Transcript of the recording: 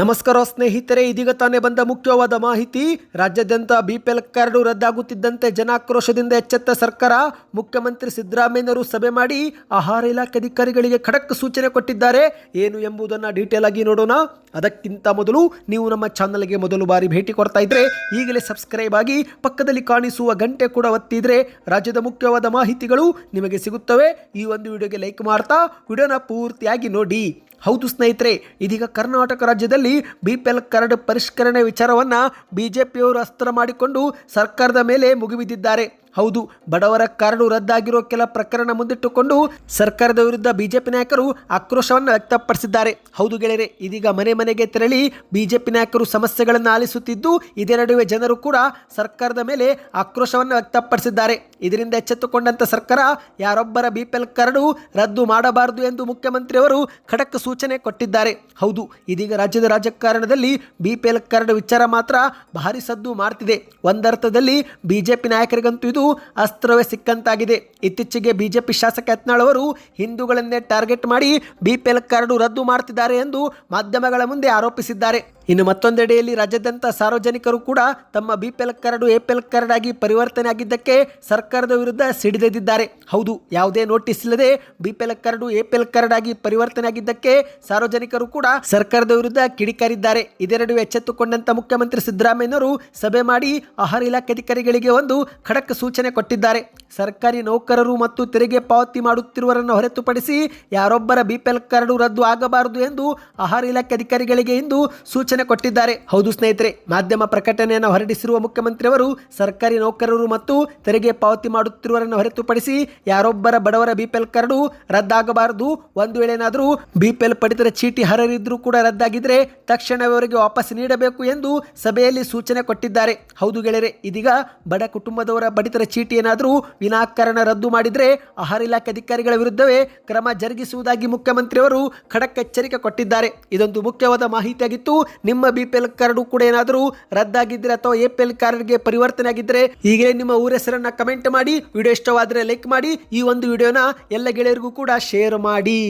ನಮಸ್ಕಾರ ಸ್ನೇಹಿತರೆ, ಇದೀಗ ತಾನೇ ಬಂದ ಮುಖ್ಯವಾದ ಮಾಹಿತಿ. ರಾಜ್ಯಾದ್ಯಂತ ಬಿಪಿಎಲ್ ಕಾರ್ಡು ರದ್ದಾಗುತ್ತಿದ್ದಂತೆ ಜನಾಕ್ರೋಶದಿಂದ ಎಚ್ಚೆತ್ತ ಸರ್ಕಾರ. ಮುಖ್ಯಮಂತ್ರಿ ಸಿದ್ದರಾಮಯ್ಯನವರು ಸಭೆ ಮಾಡಿ ಆಹಾರ ಇಲಾಖೆ ಅಧಿಕಾರಿಗಳಿಗೆ ಖಡಕ್ ಸೂಚನೆ ಕೊಟ್ಟಿದ್ದಾರೆ. ಏನು ಎಂಬುದನ್ನು ಡೀಟೇಲ್ ಆಗಿ ನೋಡೋಣ. ಅದಕ್ಕಿಂತ ಮೊದಲು ನೀವು ನಮ್ಮ ಚಾನಲ್ಗೆ ಮೊದಲು ಬಾರಿ ಭೇಟಿ ಕೊಡ್ತಾ ಇದ್ರೆ ಈಗಲೇ ಸಬ್ಸ್ಕ್ರೈಬ್ ಆಗಿ ಪಕ್ಕದಲ್ಲಿ ಕಾಣಿಸುವ ಗಂಟೆ ಕೂಡ ಒತ್ತಿದ್ರೆ ರಾಜ್ಯದ ಮುಖ್ಯವಾದ ಮಾಹಿತಿಗಳು ನಿಮಗೆ ಸಿಗುತ್ತವೆ. ಈ ಒಂದು ವಿಡಿಯೋಗೆ ಲೈಕ್ ಮಾಡ್ತಾ, ವಿಡಿಯೋನ ಪೂರ್ತಿಯಾಗಿ ನೋಡಿ. ಹೌದು ಸ್ನೇಹಿತರೆ, ಇದೀಗ ಕರ್ನಾಟಕ ರಾಜ್ಯದಲ್ಲಿ ಬಿ ಪಿ ಎಲ್ ಕಾರ್ಡ್ ಪರಿಷ್ಕರಣೆ ವಿಚಾರವನ್ನು ಬಿ ಜೆ ಪಿಯವರು ಅಸ್ತ್ರ ಮಾಡಿಕೊಂಡು ಸರ್ಕಾರದ ಮೇಲೆ ಮುಗಿಬಿದ್ದಿದ್ದಾರೆ. ಹೌದು, ಬಡವರ ಕಾರ್ಡು ರದ್ದಾಗಿರೋ ಕೆಲ ಪ್ರಕರಣ ಮುಂದಿಟ್ಟುಕೊಂಡು ಸರ್ಕಾರದ ವಿರುದ್ಧ ಬಿಜೆಪಿ ನಾಯಕರು ಆಕ್ರೋಶವನ್ನು ವ್ಯಕ್ತಪಡಿಸಿದ್ದಾರೆ. ಹೌದು ಗೆಳೆಯರೆ, ಇದೀಗ ಮನೆ ಮನೆಗೆ ತೆರಳಿ ಬಿಜೆಪಿ ನಾಯಕರು ಸಮಸ್ಯೆಗಳನ್ನು ಆಲಿಸುತ್ತಿದ್ದು, ಇದೇ ನಡುವೆ ಜನರು ಕೂಡ ಸರ್ಕಾರದ ಮೇಲೆ ಆಕ್ರೋಶವನ್ನು ವ್ಯಕ್ತಪಡಿಸಿದ್ದಾರೆ. ಇದರಿಂದ ಎಚ್ಚೆತ್ತುಕೊಂಡಂತ ಸರ್ಕಾರ ಯಾರೊಬ್ಬರ ಬಿ ಪಿ ಕಾರ್ಡು ರದ್ದು ಮಾಡಬಾರದು ಎಂದು ಮುಖ್ಯಮಂತ್ರಿಯವರು ಖಡಕ್ ಸೂಚನೆ ಕೊಟ್ಟಿದ್ದಾರೆ. ಹೌದು, ಇದೀಗ ರಾಜ್ಯದ ರಾಜಕಾರಣದಲ್ಲಿ ಬಿ ಪಿ ಎಲ್ ಕಾರ್ಡ್ ವಿಚಾರ ಮಾತ್ರ ಭಾರಿ ಸದ್ದು ಮಾಡ್ತಿದೆ. ಒಂದರ್ಥದಲ್ಲಿ ಬಿಜೆಪಿ ನಾಯಕರಿಗಂತೂ ಇದು ಅಸ್ತ್ರವೇ ಸಿಕ್ಕಂತಾಗಿದೆ. ಇತ್ತೀಚೆಗೆ ಬಿಜೆಪಿ ಶಾಸಕ ಯತ್ನಾಳ್ ಅವರು ಹಿಂದೂಗಳನ್ನೇ ಟಾರ್ಗೆಟ್ ಮಾಡಿ ಬಿಪಿಎಲ್ ಕಾರ್ಡು ರದ್ದು ಮಾಡ್ತಿದ್ದಾರೆ ಎಂದು ಮಾಧ್ಯಮಗಳ ಮುಂದೆ ಆರೋಪಿಸಿದ್ದಾರೆ. ಇನ್ನು ಮತ್ತೊಂದೆಡೆಯಲ್ಲಿ ರಾಜ್ಯಾದ್ಯಂತ ಸಾರ್ವಜನಿಕರು ಕೂಡ ತಮ್ಮ ಬಿಪಿಎಲ್ ಕಾರ್ಡ್ ಎಪಿಎಲ್ ಕಾರ್ಡು ಆಗಿ ಪರಿವರ್ತನೆ ಆಗಿದ್ದಕ್ಕೆ ಸರ್ಕಾರದ ವಿರುದ್ಧ ಸಿಡಿದೆದ್ದಿದ್ದಾರೆ. ಹೌದು, ಯಾವುದೇ ನೋಟಿಸ್ ಇಲ್ಲದೆ ಬಿಪಿಎಲ್ ಕಾರ್ಡ್ ಎಪಿಎಲ್ ಕಾರ್ಡು ಆಗಿ ಪರಿವರ್ತನೆ ಆಗಿದ್ದಕ್ಕೆ ಸಾರ್ವಜನಿಕರು ಕೂಡ ಸರ್ಕಾರದ ವಿರುದ್ಧ ಕಿಡಿಕಾರಿದ್ದಾರೆ. ಇದೆರಡು ಎಚ್ಚೆತ್ತುಕೊಂಡಂತ ಮುಖ್ಯಮಂತ್ರಿ ಸಿದ್ದರಾಮಯ್ಯನವರು ಸಭೆ ಮಾಡಿ ಆಹಾರ ಇಲಾಖೆ ಅಧಿಕಾರಿಗಳಿಗೆ ಒಂದು ಖಡಕ್ ಸೂಚನೆ ಕೊಟ್ಟಿದ್ದಾರೆ. ಸರ್ಕಾರಿ ನೌಕರರು ಮತ್ತು ತೆರಿಗೆ ಪಾವತಿ ಮಾಡುತ್ತಿರುವರನ್ನು ಹೊರತುಪಡಿಸಿ ಯಾರೊಬ್ಬರ ಬಿಪಿಎಲ್ ಕಾರ್ಡ್ ಎಲ್ ಕಾರ್ಡು ರದ್ದು ಆಗಬಾರದು ಎಂದು ಆಹಾರ ಇಲಾಖೆ ಅಧಿಕಾರಿಗಳಿಗೆ ಇಂದು ಸೂಚನೆ ಕೊಟ್ಟಿದ್ದಾರೆ. ಹೌದು ಸ್ನೇಹಿತರೆ, ಮಾಧ್ಯಮ ಪ್ರಕಟಣೆಯನ್ನು ಹೊರಡಿಸಿರುವ ಮುಖ್ಯಮಂತ್ರಿಯವರು ಸರ್ಕಾರಿ ನೌಕರರು ಮತ್ತು ತೆರಿಗೆ ಪಾವತಿ ಮಾಡುತ್ತಿರುವವರನ್ನು ಹೊರತುಪಡಿಸಿ ಯಾರೊಬ್ಬರ ಬಡವರ ಬಿಪಿಎಲ್ ಕರಡು ರದ್ದಾಗಬಾರದು. ಒಂದು ವೇಳೆನಾದರೂ ಬಿಪಿಎಲ್ ಪಡಿತರ ಚೀಟಿ ಹರರಿದ್ರೂ ಕೂಡ ರದ್ದಾಗಿದ್ರೆ ತಕ್ಷಣವೇ ಅವರಿಗೆ ವಾಪಸ್ ನೀಡಬೇಕು ಎಂದು ಸಭೆಯಲ್ಲಿ ಸೂಚನೆ ಕೊಟ್ಟಿದ್ದಾರೆ. ಹೌದು ಗೆಳೆಯರೆ, ಇದೀಗ ಬಡ ಕುಟುಂಬದವರ ಬಡಿತರ ಚೀಟಿ ಏನಾದರೂ ವಿನಾಕಾರಣ ರದ್ದು ಮಾಡಿದ್ರೆ ಆಹಾರ ಇಲಾಖೆ ಅಧಿಕಾರಿಗಳ ವಿರುದ್ಧವೇ ಕ್ರಮ ಜರುಗಿಸುವುದಾಗಿ ಮುಖ್ಯಮಂತ್ರಿಯವರು ಖಡಕ್ ಎಚ್ಚರಿಕೆ ಕೊಟ್ಟಿದ್ದಾರೆ. ಇದೊಂದು ಮುಖ್ಯವಾದ ಮಾಹಿತಿಯಾಗಿತ್ತು. ನಿಮ್ಮ ಬಿ ಪಿ ಎಲ್ ಕಾರ್ಡು ಕೂಡ ಏನಾದರೂ ರದ್ದಾಗಿದ್ದರೆ ಅಥವಾ ಎ ಪಿ ಎಲ್ ಕಾರ್ಡ್ಗೆ ಪರಿವರ್ತನೆ ಆಗಿದ್ದರೆ ಈಗಲೇ ನಿಮ್ಮ ಊರ ಹೆಸರನ್ನ ಕಮೆಂಟ್ ಮಾಡಿ, ವಿಡಿಯೋ ಇಷ್ಟವಾದರೆ ಲೈಕ್ ಮಾಡಿ, ಈ ಒಂದು ವಿಡಿಯೋನ ಎಲ್ಲ ಗೆಳೆಯರಿಗೂ ಕೂಡ ಶೇರ್ ಮಾಡಿ.